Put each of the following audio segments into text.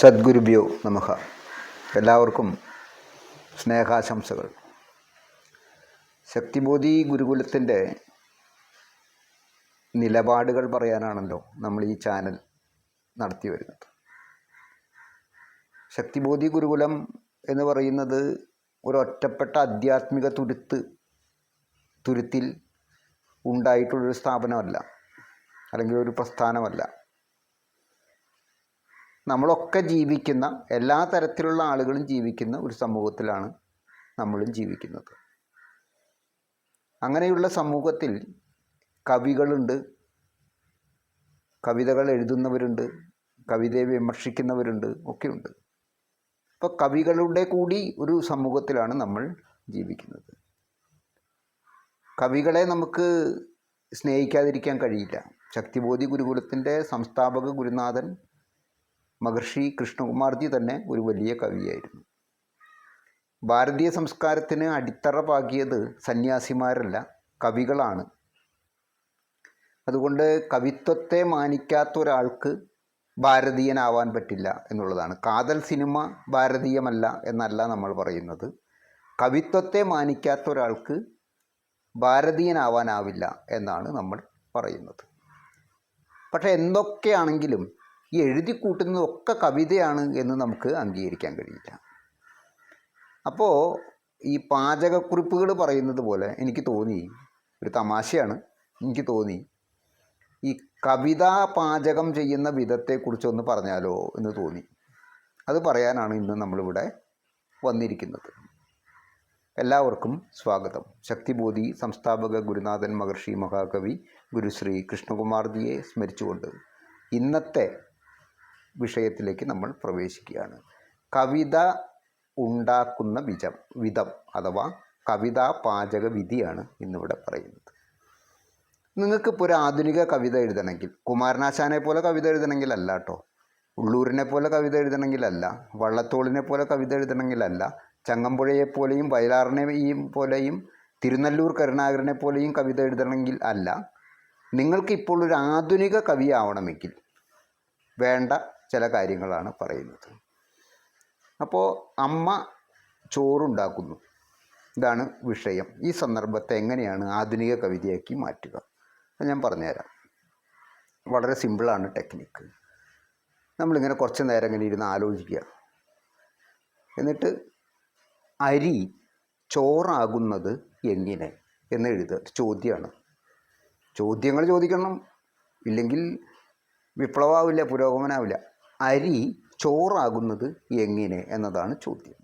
സദ്ഗുരുഭ്യോ നമഃ. എല്ലാവർക്കും സ്നേഹാശംസകൾ. ശക്തിബോധി ഗുരുകുലത്തിന്റെ നിലപാടുകൾ പറയാനാണല്ലോ നമ്മൾ ഈ ചാനൽ നടത്തി വരുന്നത്. ശക്തിബോധി ഗുരുകുലം എന്ന് പറയുന്നത് ഒരൊറ്റപ്പെട്ട ആധ്യാത്മിക തുരുത്ത് തുരുത്തിൽ ഉണ്ടായിട്ടുള്ളൊരു സ്ഥാപനമല്ല അല്ലെങ്കിൽ ഒരു പ്രസ്ഥാനമല്ല. നമ്മളൊക്കെ ജീവിക്കുന്ന എല്ലാ തരത്തിലുള്ള ആളുകളും ജീവിക്കുന്ന ഒരു സമൂഹത്തിലാണ് നമ്മളും ജീവിക്കുന്നത്. അങ്ങനെയുള്ള സമൂഹത്തിൽ കവികളുണ്ട് കവിതകൾ എഴുതുന്നവരുണ്ട് കവിതയെ വിമർശിക്കുന്നവരുണ്ട് ഒക്കെയുണ്ട്. അപ്പോൾ കവികളുടെ കൂടി ഒരു സമൂഹത്തിലാണ് നമ്മൾ ജീവിക്കുന്നത്. കവികളെ നമുക്ക് സ്നേഹിക്കാതിരിക്കാൻ കഴിയില്ല. ശക്തിബോധി ഗുരുകുലത്തിന്റെ സംസ്ഥാപക ഗുരുനാഥൻ മഹർഷി കൃഷ്ണകുമാർജി തന്നെ ഒരു വലിയ കവിയായിരുന്നു. ഭാരതീയ സംസ്കാരത്തിന് അടിത്തറ പാകിയത് സന്യാസിമാരല്ല കവികളാണ്. അതുകൊണ്ട് കവിത്വത്തെ മാനിക്കാത്ത ഒരാൾക്ക് ഭാരതീയനാവാൻ പറ്റില്ല എന്നുള്ളതാണ്. കാതൽ സിനിമ ഭാരതീയമല്ല എന്നല്ല നമ്മൾ പറയുന്നത്. കവിത്വത്തെ മാനിക്കാത്ത ഒരാൾക്ക് ഭാരതീയനാവാനാവില്ല എന്നാണ് നമ്മൾ പറയുന്നത്. പക്ഷേ എന്തൊക്കെയാണെങ്കിലും ഈ എഴുതി കൂട്ടുന്നതൊക്കെ കവിതയാണ് എന്ന് നമുക്ക് അംഗീകരിക്കാൻ കഴിയില്ല. അപ്പോൾ ഈ പാചകക്കുറിപ്പുകൾ പറയുന്നത് പോലെ എനിക്ക് തോന്നി ഒരു തമാശയാണ് എനിക്ക് തോന്നി ഈ കവിതാ പാചകം ചെയ്യുന്ന വിധത്തെക്കുറിച്ചൊന്ന് പറഞ്ഞാലോ എന്ന് തോന്നി. അത് പറയാനാണ് ഇന്ന് നമ്മളിവിടെ വന്നിരിക്കുന്നത്. എല്ലാവർക്കും സ്വാഗതം. ശക്തിബോധി സംസ്ഥാപക ഗുരുനാഥൻ മഹർഷി മഹാകവി ഗുരുശ്രീ കൃഷ്ണകുമാർജിയെ സ്മരിച്ചുകൊണ്ട് ഇന്നത്തെ വിഷയത്തിലേക്ക് നമ്മൾ പ്രവേശിക്കുകയാണ്. കവിത ഉണ്ടാക്കുന്ന വിജം വിധം അഥവാ കവിതാ പാചക വിധിയാണ് ഇന്നിവിടെ പറയുന്നത്. നിങ്ങൾക്കിപ്പോൾ ഒരു ആധുനിക കവിത എഴുതണമെങ്കിൽ കുമാരനാശാനെ പോലെ കവിത എഴുതണമെങ്കിൽ അല്ല കേട്ടോ ഉള്ളൂരിനെ പോലെ കവിത എഴുതണമെങ്കിലല്ല വള്ളത്തോളിനെ പോലെ കവിത എഴുതണമെങ്കിലല്ല ചങ്ങമ്പുഴയെ പോലെയും വയലാറിനെയും പോലെയും തിരുനല്ലൂർ കരുണാകരനെ പോലെയും കവിത എഴുതണമെങ്കിൽ അല്ല. നിങ്ങൾക്കിപ്പോൾ ഒരു ആധുനിക കവിയാവണമെങ്കിൽ വേണ്ട ചില കാര്യങ്ങളാണ് പറയുന്നത്. അപ്പോൾ അമ്മ ചോറുണ്ടാക്കുന്നു. ഇതാണ് വിഷയം. ഈ സന്ദർഭത്തെ എങ്ങനെയാണ് ആധുനിക കവിതയാക്കി മാറ്റുക? അത് ഞാൻ പറഞ്ഞുതരാം. വളരെ സിമ്പിളാണ് ടെക്നിക്ക്. നമ്മളിങ്ങനെ കുറച്ച് നേരം ഇങ്ങനെ ഇരുന്ന് ആലോചിക്കുക. എന്നിട്ട് അരി ചോറാകുന്നത് എങ്ങനെ എന്ന് എഴുതുക. ചോദ്യമാണ്. ചോദ്യങ്ങൾ ചോദിക്കണം. ഇല്ലെങ്കിൽ വിപ്ലവമാവില്ല പുരോഗമനാവില്ല. അരി ചോറാകുന്നത് എങ്ങനെ എന്നതാണ് ചോദ്യം.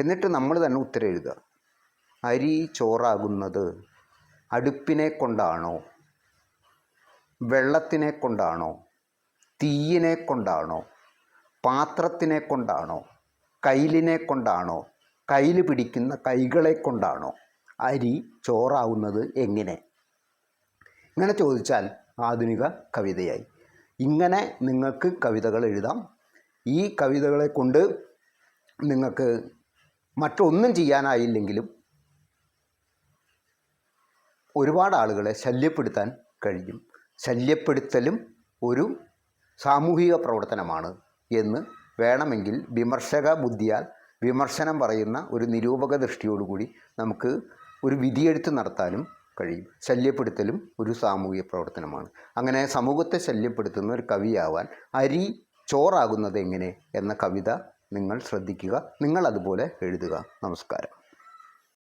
എന്നിട്ട് നമ്മൾ തന്നെ ഉത്തരം എഴുതുക. അരി ചോറാകുന്നത് അടുപ്പിനെ കൊണ്ടാണോ വെള്ളത്തിനെ കൊണ്ടാണോ തീയിനെ കൊണ്ടാണോ പാത്രത്തിനെ കൊണ്ടാണോ കയ്യിലിനെ കൊണ്ടാണോ കയ്യിൽ പിടിക്കുന്ന കൈകളെ കൊണ്ടാണോ അരി ചോറാവുന്നത് എങ്ങനെ? ഇങ്ങനെ ചോദിച്ചാൽ ആധുനിക കവിതയായി. ഇങ്ങനെ നിങ്ങൾക്ക് കവിതകൾ എഴുതാം. ഈ കവിതകളെ കൊണ്ട് നിങ്ങൾക്ക് മറ്റൊന്നും ചെയ്യാനായില്ലെങ്കിലും ഒരുപാട് ആളുകളെ ശല്യപ്പെടുത്താൻ കഴിയും. ശല്യപ്പെടുത്തലും ഒരു സാമൂഹിക പ്രവർത്തനമാണ് എന്ന് വേണമെങ്കിൽ വിമർശക ബുദ്ധിയാൽ വിമർശനം പറയുന്ന ഒരു നിരൂപക ദൃഷ്ടിയോടുകൂടി നമുക്ക് ഒരു വിധിയെഴുത്ത് നടത്താനും കഴിയും. ശല്യപ്പെടുത്തലും ഒരു സാമൂഹിക പ്രവർത്തനമാണ്. അങ്ങനെ സമൂഹത്തെ ശല്യപ്പെടുത്തുന്ന ഒരു കവിയാവാൻ അരി ചോറാകുന്നത് എങ്ങനെ? എന്ന കവിത നിങ്ങൾ ശ്രദ്ധിക്കുക. നിങ്ങൾ അതുപോലെ എഴുതുക. നമസ്കാരം.